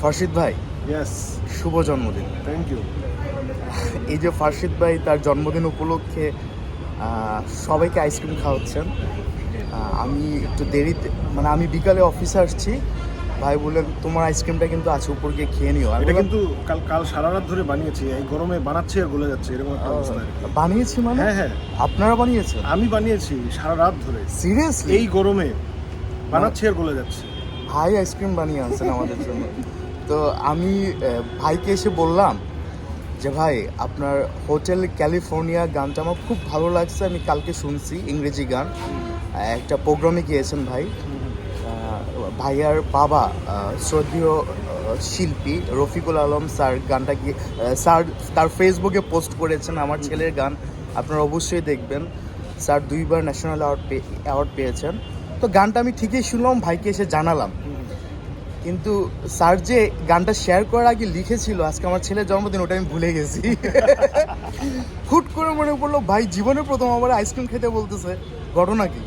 ফার্শিদ ভাই? ইয়েস শুভ জন্মদিন। Thank you এই যে ফার্শিদ ভাই তার জন্মদিন উপলক্ষে সবাইকে আইসক্রিম খাওয়াচ্ছেন। আমি একটু দেরিতে মানে আমি বিকালে অফিসে আসছি। ভাই বললেন তোমার আইসক্রিমটা কিন্তু আছে উপর গিয়ে খেয়ে নিও। এটা কিন্তু কাল কাল সারা রাত ধরে বানিয়েছি। এই গরমে বানাচ্ছি আর গলে যাচ্ছে এরকম একটা অবস্থা বানিয়েছি মানে? হ্যাঁ হ্যাঁ। আপনারা বানিয়েছেন? আমি বানিয়েছি সারা রাত ধরে। সিরিয়াসলি এই গরমে বানাচ্ছি আর গলে যাচ্ছে। ভাই আইসক্রিম বানিয়ে আনছেন আমাদের জন্য। তো আমি ভাইকে এসে বললাম যে ভাই আপনার হোটেল ক্যালিফোর্নিয়া গানটা আমার খুব ভালো লাগছে আমি কালকে শুনছি ইংরেজি গান। একটা প্রোগ্রামে গিয়েছেন ভাই। ভাইয়ার বাবা শ্রদ্ধেয় শিল্পী রফিকুল আলম স্যার গানটা গিয়ে স্যার তার ফেসবুকে পোস্ট করেছেন আমার ছেলের গান। আপনারা অবশ্যই দেখবেন। স্যার দুইবার ন্যাশনাল অ্যাওয়ার্ড পেয়ে অ্যাওয়ার্ড পেয়েছেন। তো গানটা আমি ঠিকই শুনলাম ভাইকে এসে জানালাম। কিন্তু স্যার যে গানটা শেয়ার করার আগে লিখেছিল আজকে আমার ছেলের জন্মদিন ওটা আমি ভুলে গেছি। হুট করে মনে পড়ল ভাই জীবনে প্রথম আমার আইসক্রিম খেতে বলতেছে। ঘটনা কি?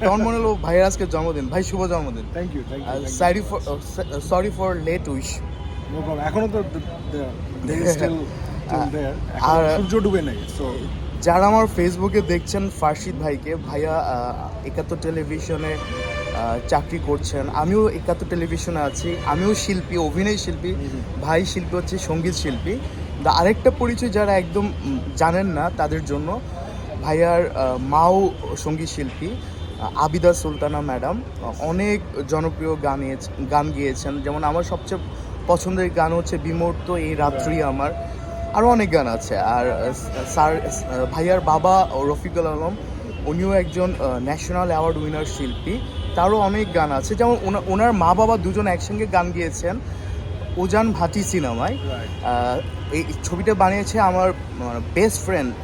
তখন মনে হলো ভাইয়ের আজকে জন্মদিন। ভাই শুভ জন্মদিন। Thank you sorry for sorry for late wish এখনও তো আর- সূর্য ডুবে নাই সো যারা আমার ফেসবুকে দেখছেন ফার্শিদ ভাইকে ভাইয়া একাত্তর টেলিভিশনে চাকরি করছেন। আমিও একাত্তর টেলিভিশনে আছি। আমিও শিল্পী অভিনয় শিল্পী ভাই শিল্পী হচ্ছে সংগীত শিল্পী। দা আরেকটা পরিচয় যারা একদম জানেন না তাদের জন্য ভাইয়ার মাও সংগীত শিল্পী আবিদা সুলতানা ম্যাডাম। অনেক জনপ্রিয় গান গান গিয়েছেন। যেমন আমার সবচেয়ে পছন্দের গান হচ্ছে বিমূর্ত এই রাত্রি আমার। আরও অনেক গান আছে। আর স্যার ভাইয়ার বাবা রফিকুল আলম উনিও একজন ন্যাশনাল অ্যাওয়ার্ড উইনার শিল্পী। তারও অনেক গান আছে। যেমন ওনা- ওনার মা বাবা দুজন একসঙ্গে গান গিয়েছেন উজান ভাটি সিনেমায়। এই ছবিটা বানিয়েছে আমার best friend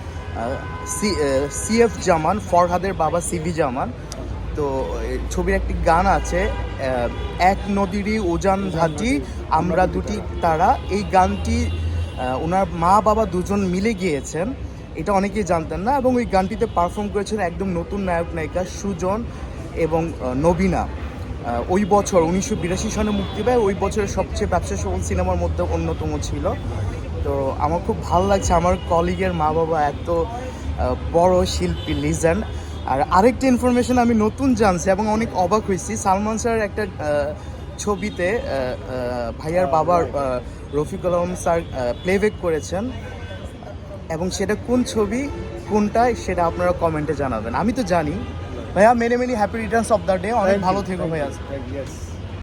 C F Zaman ফরহাদের বাবা সিভি জামান। তো ছবির একটি গান আছে এক নদীরই উজান ভাটি আমরা দুটি তারা। এই গানটি ওনার মা বাবা দুজন মিলে গিয়েছেন। এটা অনেকেই জানতেন না এবং ওই গানটিতে পারফর্ম করেছেন একদম নতুন নায়ক নায়িকা সুজন। এবং নবীনা ওই বছর উনিশশো বিরাশি সনে মুক্তি পায়। ওই বছরের সবচেয়ে ব্যবসা সফল সিনেমার মধ্যে অন্যতম ছিল। তো আমার খুব ভালো লাগছে। আমার কলিগের মা বাবা এত বড় শিল্পী, লিজেন্ড। আর আরেকটা ইনফরমেশন আমি নতুন জানছি এবং অনেক অবাক হয়েছি। সালমান স্যার একটা ছবিতে ভাইয়ার বাবার রফিকুল আলম স্যার প্লেব্যাক করেছেন। এবং সেটা কোন ছবি, কোনটা, সেটা আপনারা কমেন্টে জানাবেন। আমি তো জানি ভাইয়া many many happy returns of the day অনেক ভালো থেকো ভাইয়া।